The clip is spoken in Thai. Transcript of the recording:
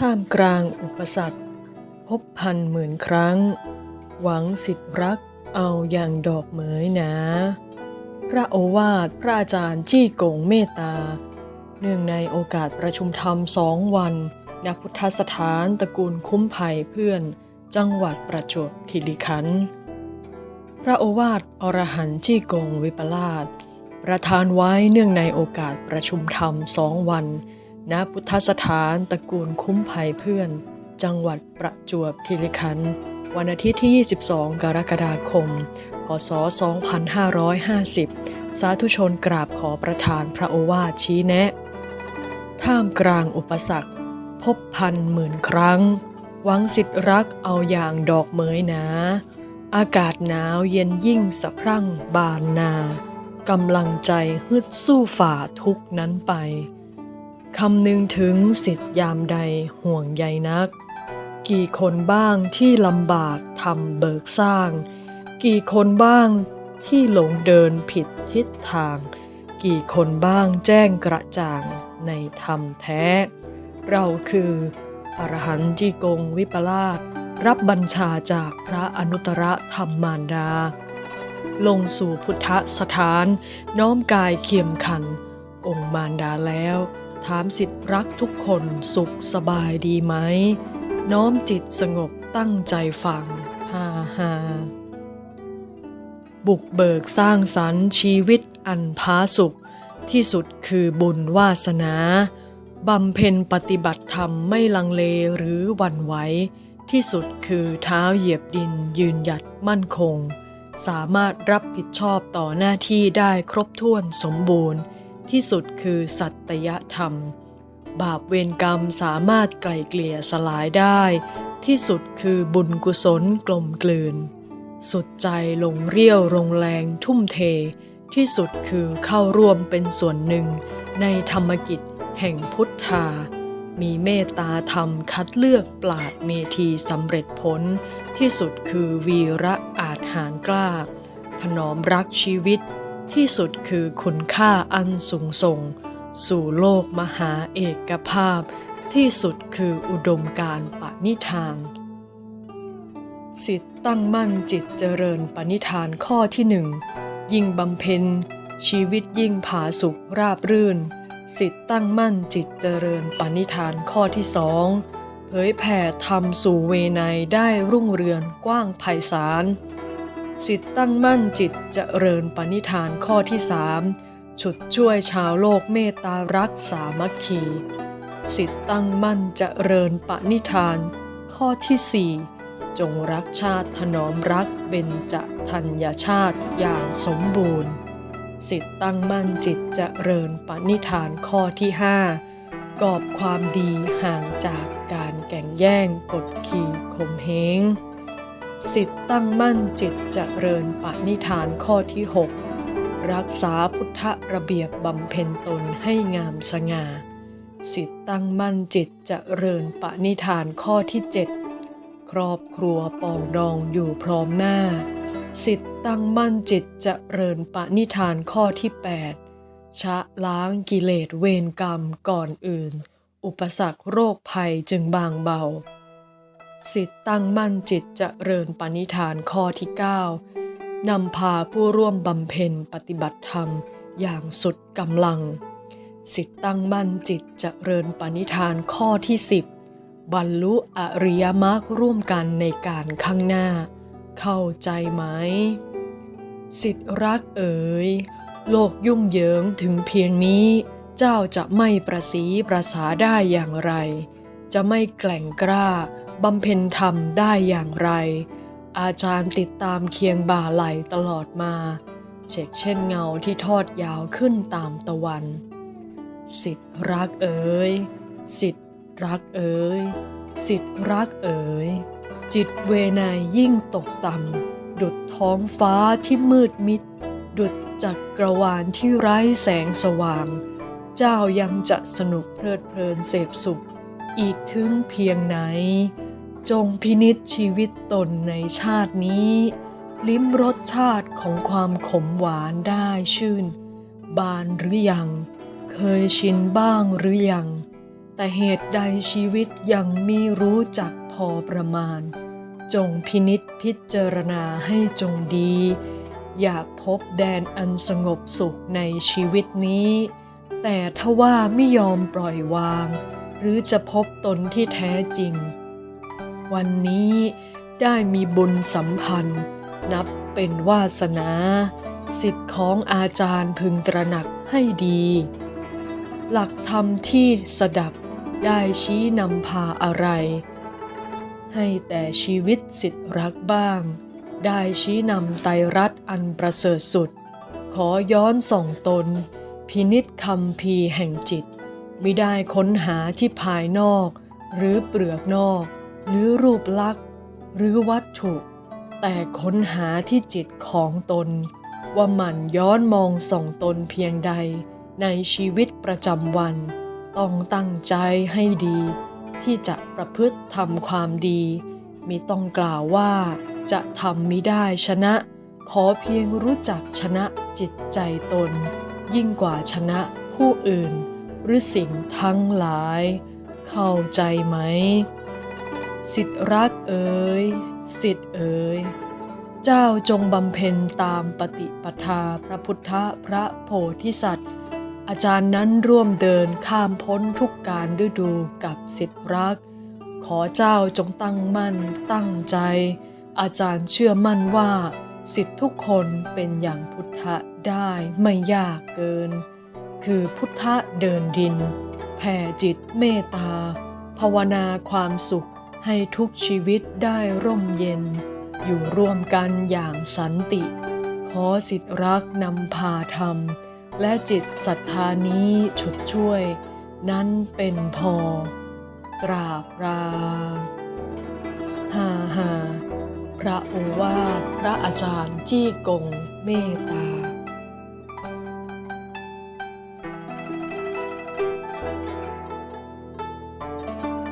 ท่ามกลางอุปสรรค พบพันหมื่นครั้ง หวังสิทธิรักเอาอย่างดอกเหมยหนาพระโอวาทพระอาจารย์จี้กงเมตตา เนื่องในโอกาสประชุมธรรมสองวันณพุทธสถานตระกูลคุ้มภัยเพื่อน จังหวัดประจวบคีรีขันธ์พระโอวาทอรหันจี้กงวิปลาสประทานไว้เนื่องในโอกาสประชุมธรรมสองวัน ณพุทธสถานตระกูลคุ้มภัยเพื่อน จังหวัดประจวบคีรีขันธ์วันอาทิตย์ที่ 22 กรกฎาคม พศ 2550 สาธุชนกราบขอประทานพระโอวาทชี้แนะ ท่ามกลางอุปสรรค พบพันหมื่นครั้ง หวังสิทธิรักเอาอย่างดอกเหมยหนา อากาศหนาวเย็นยิ่งสะพรั่งบานนากำลังใจฮึดสู้ฝ่าทุกนั้นไป คำนึงถึงสิทธิยามใดห่วงใยนัก กี่คนบ้างที่ลำบากทำเบิกสร้าง กี่คนบ้างที่หลงเดินผิดทิศทาง กี่คนบ้างแจ้งกระจ่างในธรรมแท้ เราคืออรหันต์จีกงวิปลาสรับบัญชาจากพระอนุตตรธรรมมารดา ลงสู่พุทธสถานน้อมกายเขียมขัน องค์มารดาแล้ว ถามสิทธิรักทุกคนสุขสบายดีไหม น้อมจิตสงบตั้งใจฟังฮ่าฮ่าบุกเบิกสร้างสรรค์ชีวิตอันพาสุข ที่สุดคือบุญวาสนาบำเพ็ญปฏิบัติธรรมไม่ลังเลหรือหวันไหว ที่สุดคือเท้าเหยียบดินยืนหยัดมั่นคง สามารถรับผิดชอบต่อหน้าที่ได้ครบถ้วนสมบูรณ์ ที่สุดคือสัตยธรรม บาปเวรกรรมสามารถไกลเกลี่ยสลายได้ ที่สุดคือบุญกุศลกลมกลืน สุดใจลงเรี่ยวลงแรงทุ่มเท ที่สุดคือเข้าร่วมเป็นส่วนหนึ่ง ในธรรมกิจแห่งพุทธา มีเมตตาธรรมคัดเลือกปราดเมธีสำเร็จผล ที่สุดคือวีระอาจหารกล้า ถนอมรักชีวิต ที่สุดคือคุณค่าอันสูงส่ง สู่โลกมหาเอกภาพ ที่สุดคืออุดมการปณิธานสิทธิ์ตั้งมั่นจิตเจริญปณิธานข้อที่หนึ่งยิ่งบำเพ็ญ ชีวิตยิ่งผาสุขราบรื่น สิทธิ์ตั้งมั่นจิตเจริญปณิธานข้อที่สองเผยแผ่ธรรมสู่เวไนได้รุ่งเรืองกว้างไพศาล สิทธิ์ตั้งมั่นจิตจเจริญปณิธานข้อที่สามฉุดช่วยชาวโลกเมตตารักสามัคคี สิทธิ์ตั้งมั่นจเจริญปณิธาน ข้อที่สี่จงรักชาติถนอมรักเบญจธัญชาติอย่างสมบูรณ์ สิทธิ์ตั้งมั่นจิตจเจริญปณิธานข้อที่ห้ากอบความดีห่างจากการแก่งแย่งกดขี่ข่มเหง สิทธิ์ตั้งมั่นจิตจเจริญปณิธานข้อที่ 6 รักษาพุทธระเบียบบำเพ็ญตนให้งามสง่าสิทธิ์ตั้งมั่นจิตจเจริญปณิธานข้อที่ 7 ครอบครัวปองดองอยู่พร้อมหน้า สิทธิ์ตั้งมั่นจิตจเจริญปณิธานข้อที่ 8 ชะล้างกิเลสเวรกรรมก่อนอื่น อุปสรรคโรคภัยจึงบางเบา สิทธิ์ตั้งมั่นจิตเจริญปณิธานข้อที่ 9 นำพาผู้ร่วมบำเพ็ญปฏิบัติธรรมอย่างสุดกำลัง สิทธิ์ตั้งมั่นจิตเจริญปณิธานข้อที่ 10 บรรลุอริยมรรคร่วมกันในการข้างหน้า เข้าใจไหม สิทธิรักเอ๋ย โลกยุ่งเหยิงถึงเพียงนี้ เจ้าจะไม่ประสีประสาได้อย่างไร จะไม่แกล่งกล้า บำเพ็ญธรรมได้อย่างไร อาจารย์ติดตามเคียงบ่าไหลตลอดมา เช็กเช่นเงาที่ทอดยาวขึ้นตามตะวัน สิทธิรักเอ๋ยสิทธิรักเอ๋ยสิทธิรักเอ๋ยจิตเวไนยยิ่งตกต่ำดุดท้องฟ้าที่มืดมิด ดุดจักรวาลที่ไร้แสงสว่าง เจ้ายังจะสนุกเพลิดเพลินเสพสุข อีกถึงเพียงไหน จงพินิจชีวิตตนในชาตินี้ ลิ้มรสชาติของความขมหวานได้ชื่น บานหรือยัง เคยชินบ้างหรือยัง แต่เหตุใดชีวิตยังมีรู้จักพอประมาณ จงพินิษพิจารณาให้จงดี อยากพบแดนอันสงบสุขในชีวิตนี้ แต่ถ้าว่าไม่ยอมปล่อยวาง หรือจะพบตนที่แท้จริง วันนี้ได้มีบุญสัมพันธ์ นับเป็นวาสนา สิทธิ์ของอาจารย์พึงตระหนักให้ดี หลักธรรมที่สดับได้ชี้นำพาอะไร ให้แต่ชีวิตสิทธิ์รักบ้าง ได้ชี้นำไตรรัตอันประเสริฐสุด ขอย้อนส่องตน พินิษคำพีแห่งจิต ไม่ได้ค้นหาที่ภายนอก หรือเปลือกนอก หรือรูปลักษณ์ หรือวัตถุ แต่ค้นหาที่จิตของตน ว่าหมันย้อนมองส่องตนเพียงใด ในชีวิตประจำวัน ต้องตั้งใจให้ดี ที่จะประพฤติทำความดีมิต้องกล่าวว่าจะทำมิได้ชนะ ขอเพียงรู้จักชนะจิตใจตน ยิ่งกว่าชนะผู้อื่น หรือสิ่งทั้งหลาย เข้าใจไหม สิทธิรักเอ๋ยสิทธิเอ๋ยเจ้าจงบำเพ็ญตามปฏิปทาพระพุทธพระโพธิสัตว์ อาจารย์นั้นร่วมเดินข้ามพ้นทุกการฤดูกับสิทธิรัก ขอเจ้าจงตั้งมั่นตั้งใจ อาจารย์เชื่อมั่นว่า สิทธิทุกคนเป็นอย่างพุทธะได้ไม่ยากเกิน คือพุทธะเดินดินแผ่จิตเมตตาภาวนาความสุข ให้ทุกชีวิตได้ร่มเย็น อยู่ร่วมกันอย่างสันติ ขอสิทธิรักนำพาธรรม และจิตศรัทธานี้ฉุดช่วย นั้นเป็นพอกราบราหาหาพระโอวาทพระอาจารย์จี้กงเมตตา